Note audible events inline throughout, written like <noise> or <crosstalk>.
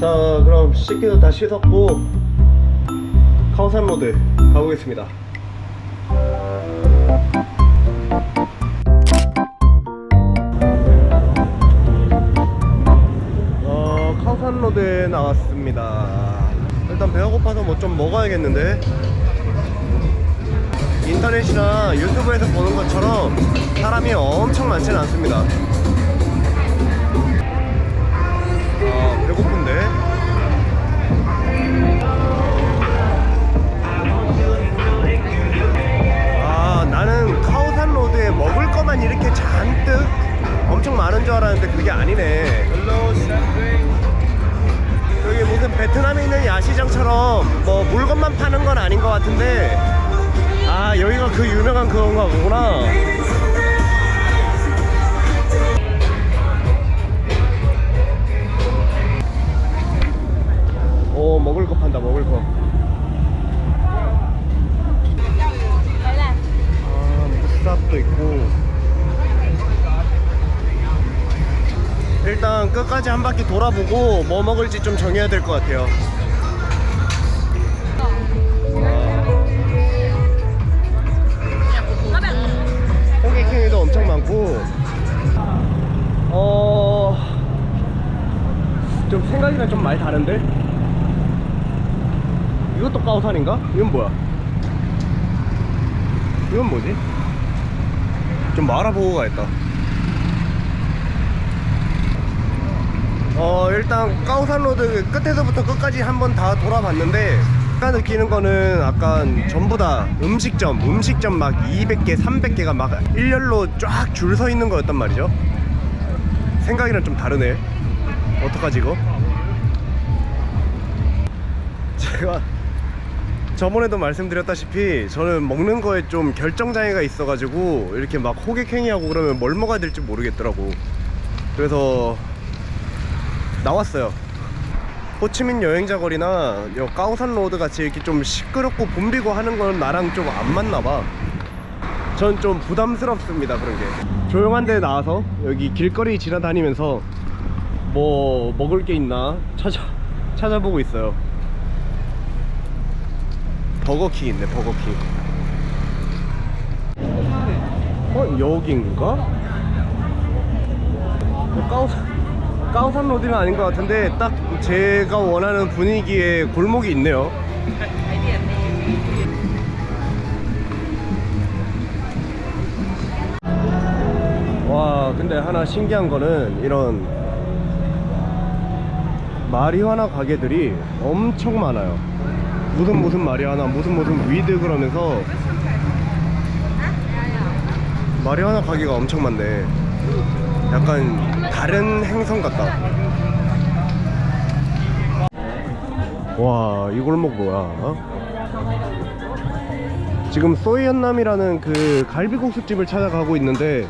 자 그럼 씻기도 다 씻었고 카오산 로드 가보겠습니다. 어 카오산 로드에 나왔습니다. 일단 배가 고파서 뭐 좀 먹어야겠는데? 인터넷이나 유튜브에서 보는 것처럼 사람이 엄청 많지는 않습니다 아 배고픈데? 아 나는 카오산 로드에 먹을 거만 이렇게 잔뜩 엄청 많은 줄 알았는데 그게 아니네. 여기 무슨 베트남에 있는 야시장처럼 뭐 물건만 파는 건 아닌 것 같은데. 아 여기가 그 유명한 그건가 보구나 끝까지 한 바퀴 돌아보고 뭐 먹을지 좀 정해야 될 것 같아요 bạn 홍게킹이도 엄청 많고 어... 좀 생각이랑 좀 많이 다른데? 이것도 까우산인가? 이건 뭐야? 이건 뭐지? 좀 알아보고 가야겠다 어 일단 까우산 로드 끝에서부터 끝까지 한번 다 돌아봤는데 제가 느끼는 거는 약간 전부 다 음식점 음식점 막 200개 300개가 막 일렬로 쫙 줄 서 있는 거였단 말이죠. 생각이랑 좀 다르네. 어떡하지 이거 제가 저번에도 말씀드렸다시피 저는 먹는 거에 좀 결정장애가 있어가지고 이렇게 막 호객행위하고 그러면 뭘 먹어야 될지 모르겠더라고. 그래서 나왔어요. 호치민 여행자 거리나 요 까오산 로드 같이 이렇게 좀 시끄럽고 붐비고 하는 건 나랑 좀 안 맞나 봐. 전 좀 부담스럽습니다 그런 게. 조용한 데 나와서 여기 길거리 지나다니면서 뭐 먹을 게 있나 찾아 찾아보고 있어요. 버거킹 있네 버거킹. 어 여긴가? 까오산 까오산 로드는 아닌 것 같은데 딱 제가 원하는 분위기의 골목이 있네요. 와 근데 하나 신기한 거는 이런 마리화나 가게들이 엄청 많아요. 무슨 무슨 마리화나 무슨 무슨 위드 그러면서 마리화나 가게가 엄청 많네. 약간 다른 행성 같다. 와, 이 골목 뭐야? 어? 지금 소이현남이라는 그 갈비국수집을 찾아가고 있는데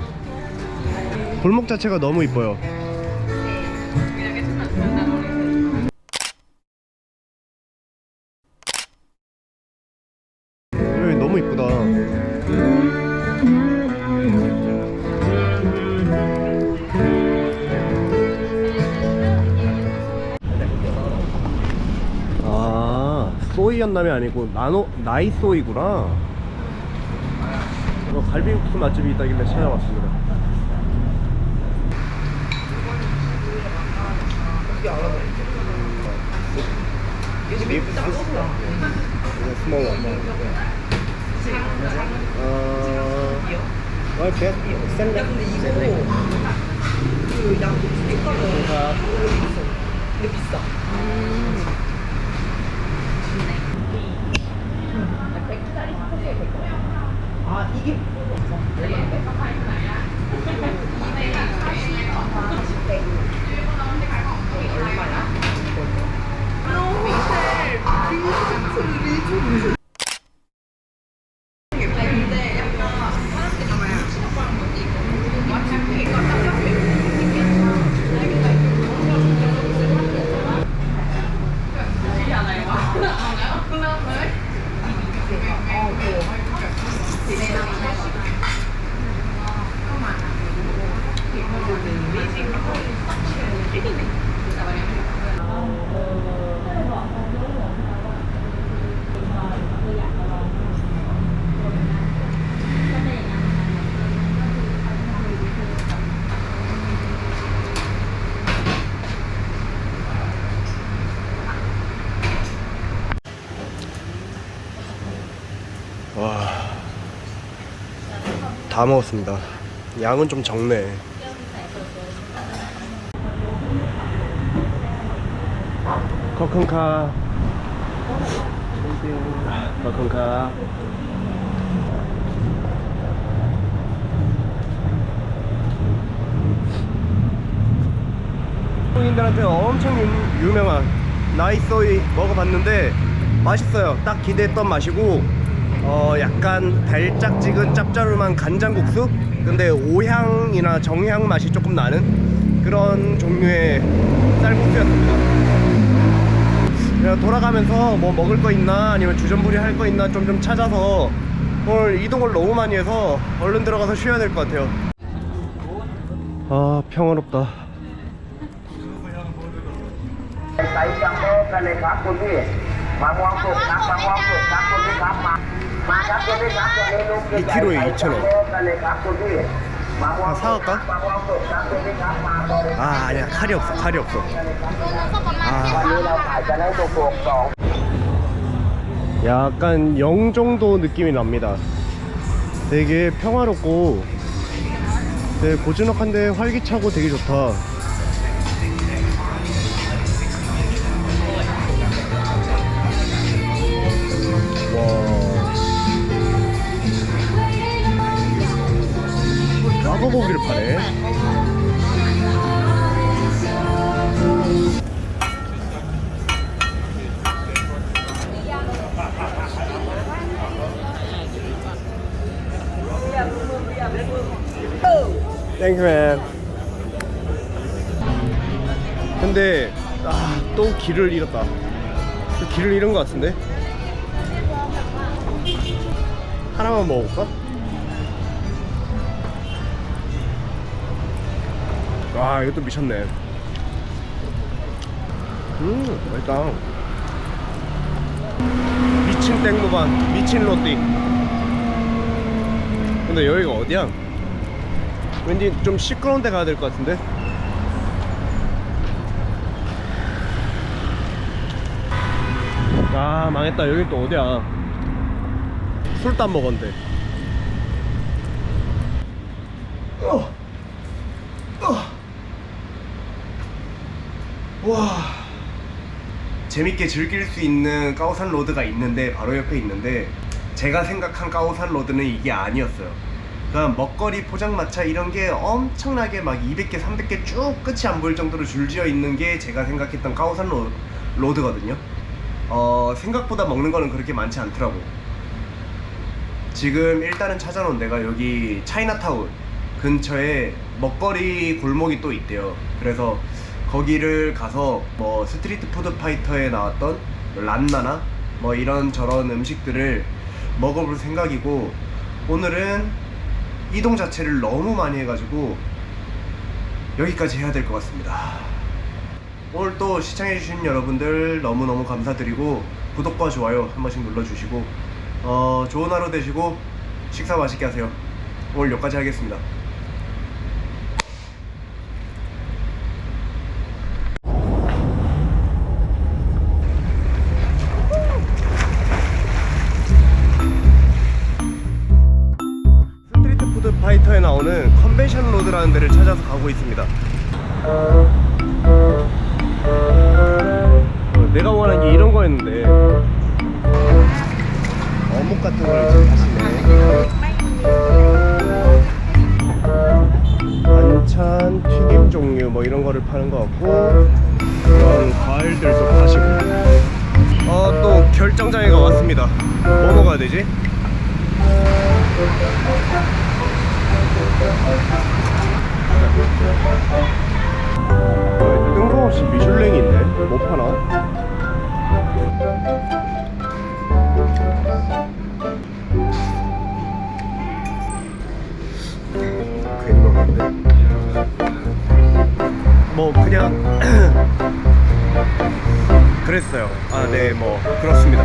골목 자체가 너무 이뻐요. 여기 너무 이쁘다. 소이연남이 아니고 나노 나이 소이구나. 이거 어, 갈비국수 맛집이 있다길래 찾아왔습니다. 근데 비싸. 아, 이게. 이 Thank you. 다 먹었습니다. 양은 좀 적네. 커큰카. 커큰카. 한국인들한테 엄청 유, 유명한 나이소이 먹어봤는데 맛있어요. 딱 기대했던 맛이고 어 약간 달짝지근 짭짤한 간장국수 근데 오향이나 정향 맛이 조금 나는 그런 종류의 쌀국수였습니다. 그냥 돌아가면서 뭐 먹을 거 있나 아니면 주전부리 할 거 있나 좀 좀 찾아서 오늘 이동을 너무 많이 해서 얼른 들어가서 쉬어야 될 것 같아요. 아 평화롭다. 2kg에 2,000원. 아 사갈까? 아 아니야. 칼이 없어. 칼이 없어. 아. 약간 영 정도 느낌이 납니다. 되게 평화롭고 되게 고즈넉한데 활기차고 되게 좋다. 땡큐 맨 근데 아, 또 길을 잃었다. 또 길을 잃은 것 같은데? 하나만 먹어볼까? 와 이것도 미쳤네. 음 맛있다. 미친 땡무반 미친 로띠 근데 여기가 어디야? 왠지 좀 시끄러운 데 가야 될 것 같은데? 아 망했다 여기 또 어디야 술도 안 먹었는데 어. 어. 와 재밌게 즐길 수 있는 까오산 로드가 있는데 바로 옆에 있는데 제가 생각한 까오산 로드는 이게 아니었어요. 그러니까 먹거리 포장마차 이런 게 엄청나게 막 200개 300개 쭉 끝이 안 보일 정도로 줄지어 있는 게 제가 생각했던 까오산 로, 로드거든요. 어 생각보다 먹는 거는 그렇게 많지 않더라고. 지금 일단은 찾아놓은 데가 여기 차이나타운 근처에 먹거리 골목이 또 있대요. 그래서 거기를 가서 뭐 스트리트 푸드 파이터에 나왔던 란나나 뭐 이런 저런 음식들을 먹어볼 생각이고 오늘은 이동 자체를 너무 많이 해가지고 여기까지 해야 될 것 같습니다. 오늘 또 시청해주신 여러분들 너무너무 감사드리고 구독과 좋아요 한 번씩 눌러주시고 어, 좋은 하루 되시고 식사 맛있게 하세요. 오늘 여기까지 하겠습니다. 나오는 컨벤션 로드라는 데를 찾아서 가고 있습니다. 어, 내가 원한 게 이런 거였는데 어묵 같은 걸 하시네. 반찬, 튀김 종류 뭐 이런 거를 파는 것 같고 그런 과일들도 파시고. 어, 또 결정장애가 왔습니다. 뭐 먹어야 되지? 어, 뜬금없이 미슐랭이 있네. 뭐 파나? 뭐 그냥 <clears throat> 그랬어요. 아, 네, 뭐 그렇습니다.